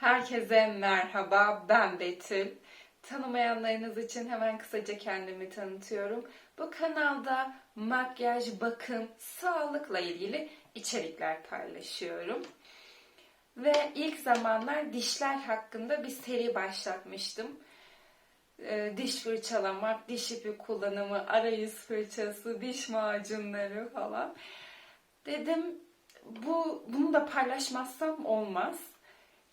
Herkese merhaba, ben Betül. Tanımayanlarınız için hemen kısaca kendimi tanıtıyorum. Bu kanalda makyaj, bakım, sağlıkla ilgili içerikler paylaşıyorum. Ve ilk zamanlar dişler hakkında bir seri başlatmıştım. Ee, diş fırçalamak, diş ipi kullanımı, arayüz fırçası, diş macunları falan. Dedim bu bunu da paylaşmazsam olmaz.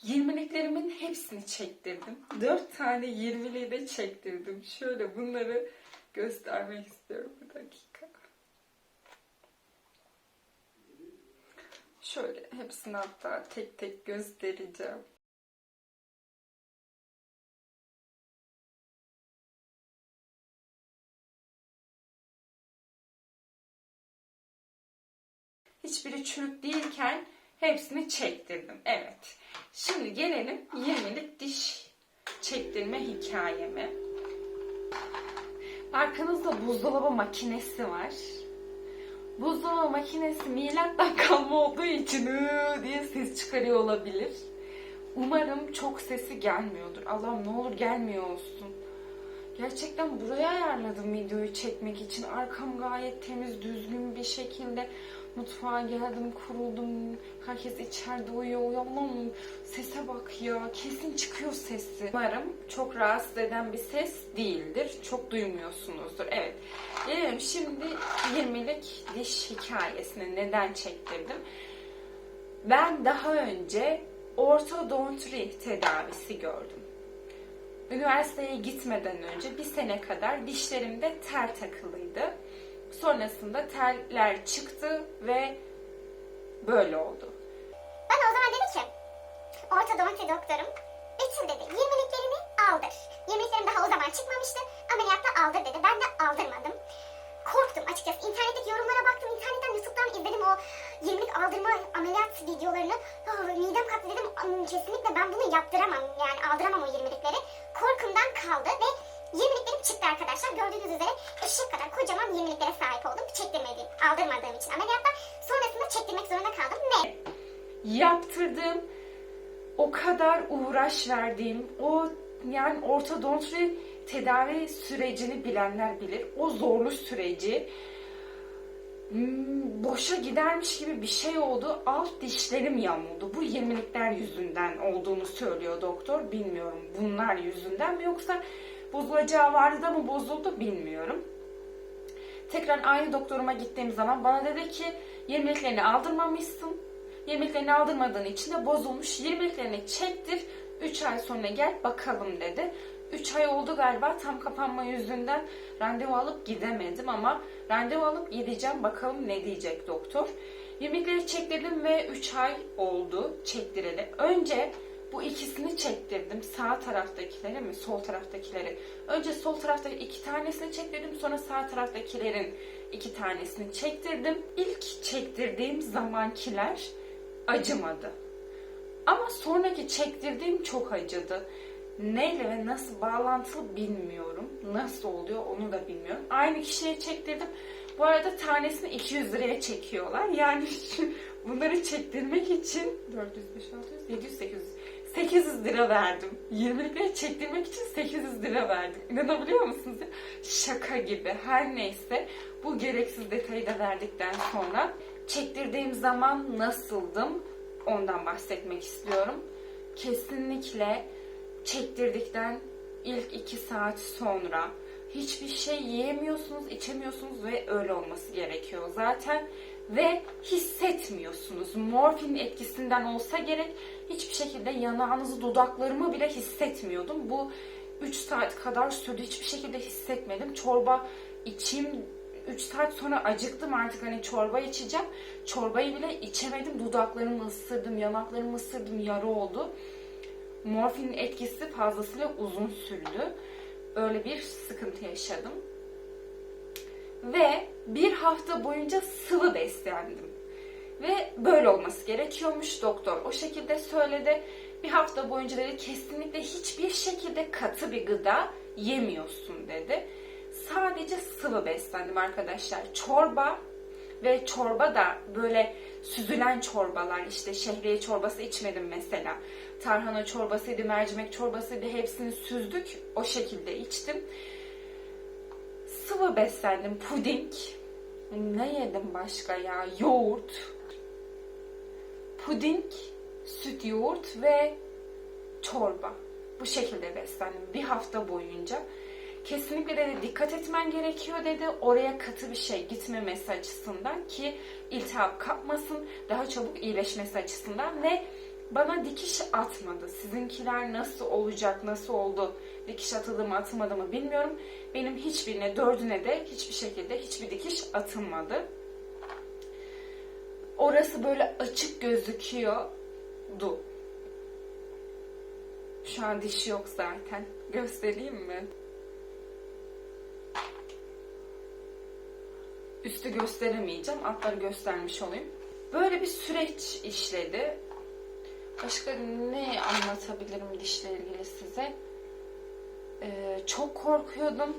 20'liklerimin hepsini çektirdim. 4 tane 20'liği de çektirdim. Şöyle bunları göstermek istiyorum bir dakika. Şöyle hepsini hatta tek tek göstereceğim. Hiçbiri çürük değilken hepsini çektirdim. Evet. Şimdi gelelim 20'lik diş çektirme hikayeme. Arkanızda buzdolabı makinesi var. Buzdolabı makinesi milattan kalma olduğu için "Iıı" diye ses çıkarıyor olabilir. Umarım çok sesi gelmiyordur. Allah'ım ne olur gelmiyor olsun. Gerçekten buraya ayarladım videoyu çekmek için. Arkam gayet temiz, düzgün bir şekilde mutfağa geldim, kuruldum. Herkes içeride uyuyor. Uyanmam. Sese bak ya. Kesin çıkıyor sesi. Umarım çok rahatsız eden bir ses değildir. Çok duymuyorsunuzdur. Evet. Gelelim şimdi 20'lik diş hikayesine neden çektirdim. Ben daha önce ortodontri tedavisi gördüm. Üniversiteye gitmeden önce bir sene kadar dişlerimde tel takılıydı. Sonrasında teller çıktı ve böyle oldu. Bana o zaman dedi ki ortodonti doktorum Betül dedi 20'liklerini aldır. 20'liklerim daha o zaman çıkmamıştı. Ameliyatta aldır dedi. Ben de aldırmadım. Korktum açıkçası. İnternetteki yorumlara baktım. internetten YouTube'dan izledim o 20'lik aldırma ameliyat videolarını. Oh, midem kalktı dedim. "Hmm, Kesinlikle ben bunu yaptıramam. Yani aldıramam o 20'likleri. Korkumdan kaldı ve 20'liklerim çıktı arkadaşlar. Gördüğünüz üzere eşek kadar kocaman 20'liklere sahip oldum. Çektirmediğim, aldırmadığım için ameliyatta. Sonrasında çektirmek zorunda kaldım. Ne? Yaptırdığım o kadar uğraş verdiğim o yani ortodontri tedavi sürecini bilenler bilir. O zorlu süreci hmm, boşa gidermiş gibi bir şey oldu. Alt dişlerim yamuldu. Bu 20'likler yüzünden olduğunu söylüyor doktor. Bilmiyorum bunlar yüzünden mi yoksa bozulacağı vardı da mı bozuldu bilmiyorum. Tekrar aynı doktoruma gittiğim zaman bana dedi ki 20'liklerini aldırmamışsın. 20'liklerini aldırmadığın için de bozulmuş. 20'liklerini çektir. 3 ay sonra gel bakalım dedi. 3 ay oldu galiba tam kapanma yüzünden randevu alıp gidemedim ama randevu alıp gideceğim bakalım ne diyecek doktor. 20'likleri çektirdim ve 3 ay oldu çektireli. Önce bu ikisini çektirdim. Sağ taraftakileri mi, sol taraftakileri. Önce sol taraftaki iki tanesini çektirdim. Sonra sağ taraftakilerin iki tanesini çektirdim. İlk çektirdiğim zamankiler acımadı. Ama sonraki çektirdiğim çok acıdı. Neyle ve nasıl bağlantılı bilmiyorum. Nasıl oluyor onu da bilmiyorum. Aynı kişiye çektirdim. Bu arada tanesini 200 liraya çekiyorlar. Yani şu, bunları çektirmek için 400, 500, 600, 700, 800 800 lira verdim. 20'likleri çektirmek için 800 lira verdim. İnanabiliyor musunuz? ya? Şaka gibi. Her neyse bu gereksiz detayı da verdikten sonra çektirdiğim zaman nasıldım ondan bahsetmek istiyorum. Kesinlikle çektirdikten ilk 2 saat sonra hiçbir şey yiyemiyorsunuz, içemiyorsunuz ve öyle olması gerekiyor zaten ve hissetmiyorsunuz. Morfin etkisinden olsa gerek hiçbir şekilde yanağınızı, dudaklarımı bile hissetmiyordum. Bu 3 saat kadar sürdü. Hiçbir şekilde hissetmedim. Çorba içeyim 3 saat sonra acıktım artık hani çorba içeceğim. Çorbayı bile içemedim. Dudaklarımı ısırdım, yanaklarımı ısırdım, yara oldu. Morfinin etkisi fazlasıyla uzun sürdü. Öyle bir sıkıntı yaşadım. Ve bir hafta boyunca sıvı beslendim. Ve böyle olması gerekiyormuş doktor. O şekilde söyledi. Bir hafta boyunca dedi kesinlikle hiçbir şekilde katı bir gıda yemiyorsun dedi. Sadece sıvı beslendim arkadaşlar. Çorba ve çorba da böyle süzülen çorbalar işte şehriye çorbası içmedim mesela. Tarhana çorbasıydı, mercimek çorbasıydı hepsini süzdük. O şekilde içtim. Sıvı beslendim. Puding. Ne yedim başka ya? Yoğurt. Puding, süt yoğurt ve çorba. Bu şekilde beslendim bir hafta boyunca. Kesinlikle dedi dikkat etmen gerekiyor dedi. Oraya katı bir şey gitmemesi açısından ki iltihap kapmasın, daha çabuk iyileşmesi açısından ve bana dikiş atmadı. Sizinkiler nasıl olacak, nasıl oldu, dikiş atıldı mı atılmadı mı bilmiyorum. Benim hiçbirine, dördüne de hiçbir şekilde hiçbir dikiş atılmadı. Orası böyle açık gözüküyordu. Şu an dişi yok zaten. Göstereyim mi? Üstü gösteremeyeceğim. Altları göstermiş olayım. Böyle bir süreç işledi. Başka ne anlatabilirim dişle ilgili size? Ee, çok korkuyordum.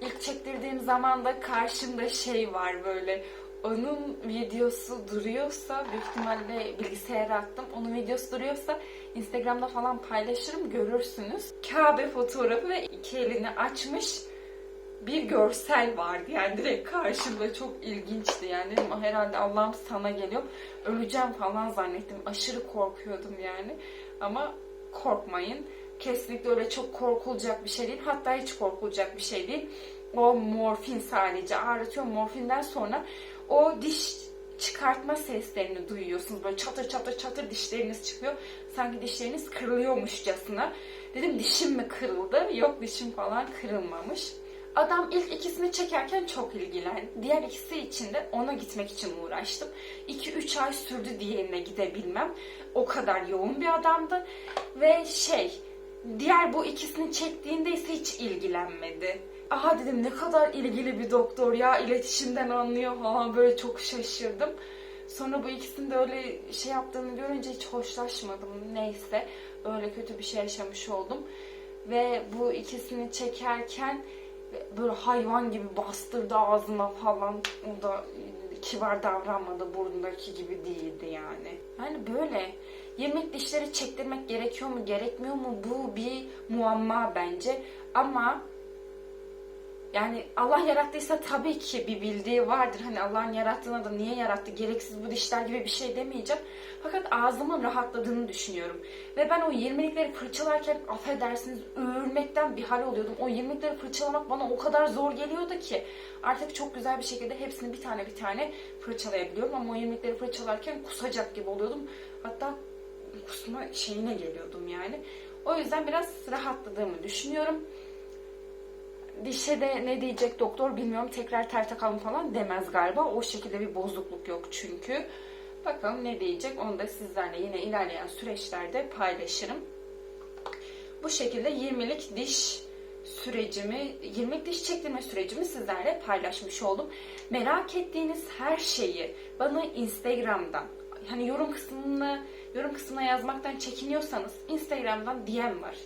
İlk çektirdiğim zaman da karşımda şey var böyle. Onun videosu duruyorsa büyük ihtimalle bilgisayara attım. Onun videosu duruyorsa Instagram'da falan paylaşırım görürsünüz. Kabe fotoğrafı ve iki elini açmış bir görsel vardı. Yani direkt karşımda çok ilginçti. Yani dedim herhalde Allah'ım sana geliyor. Öleceğim falan zannettim. Aşırı korkuyordum yani. Ama korkmayın. Kesinlikle öyle çok korkulacak bir şey değil. Hatta hiç korkulacak bir şey değil. O morfin sadece ağrıtıyor. Morfinden sonra o diş çıkartma seslerini duyuyorsunuz. Böyle çatır çatır çatır dişleriniz çıkıyor. Sanki dişleriniz kırılıyormuşçasına. Dedim dişim mi kırıldı? Yok dişim falan kırılmamış Adam ilk ikisini çekerken çok ilgilendi. Diğer ikisi için de ona gitmek için uğraştım. 2-3 ay sürdü diğerine gidebilmem. O kadar yoğun bir adamdı. Ve şey, diğer bu ikisini çektiğinde ise hiç ilgilenmedi. Aha dedim ne kadar ilgili bir doktor ya iletişimden anlıyor falan böyle çok şaşırdım. Sonra bu ikisinin de öyle şey yaptığını görünce hiç hoşlaşmadım. Neyse öyle kötü bir şey yaşamış oldum. Ve bu ikisini çekerken böyle hayvan gibi bastırdı ağzıma falan. O da kibar davranmadı burnundaki gibi değildi yani. Yani böyle yemek dişleri çektirmek gerekiyor mu gerekmiyor mu bu bir muamma bence. Ama yani Allah yarattıysa tabii ki bir bildiği vardır. Hani Allah'ın yarattığına da niye yarattı gereksiz bu dişler gibi bir şey demeyeceğim. Fakat ağzımın rahatladığını düşünüyorum. Ve ben o 20'likleri fırçalarken affedersiniz öğürmekten bir hal oluyordum. O 20'likleri fırçalamak bana o kadar zor geliyordu ki. Artık çok güzel bir şekilde hepsini bir tane bir tane fırçalayabiliyorum. Ama o 20'likleri fırçalarken kusacak gibi oluyordum. Hatta kusma şeyine geliyordum yani. O yüzden biraz rahatladığımı düşünüyorum dişe de ne diyecek doktor bilmiyorum. Tekrar ter takalım falan demez galiba. O şekilde bir bozukluk yok çünkü. Bakalım ne diyecek onu da sizlerle yine ilerleyen süreçlerde paylaşırım. Bu şekilde 20'lik diş sürecimi, 20'lik diş çektirme sürecimi sizlerle paylaşmış oldum. Merak ettiğiniz her şeyi bana Instagram'dan, hani yorum kısmını yorum kısmına yazmaktan çekiniyorsanız Instagram'dan DM var.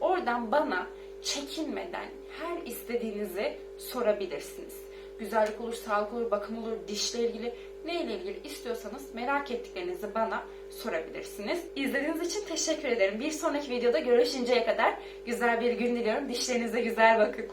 Oradan bana çekinmeden her istediğinizi sorabilirsiniz. Güzellik olur, sağlık olur, bakım olur, dişle ilgili neyle ilgili istiyorsanız merak ettiklerinizi bana sorabilirsiniz. İzlediğiniz için teşekkür ederim. Bir sonraki videoda görüşünceye kadar güzel bir gün diliyorum. Dişlerinize güzel bakın.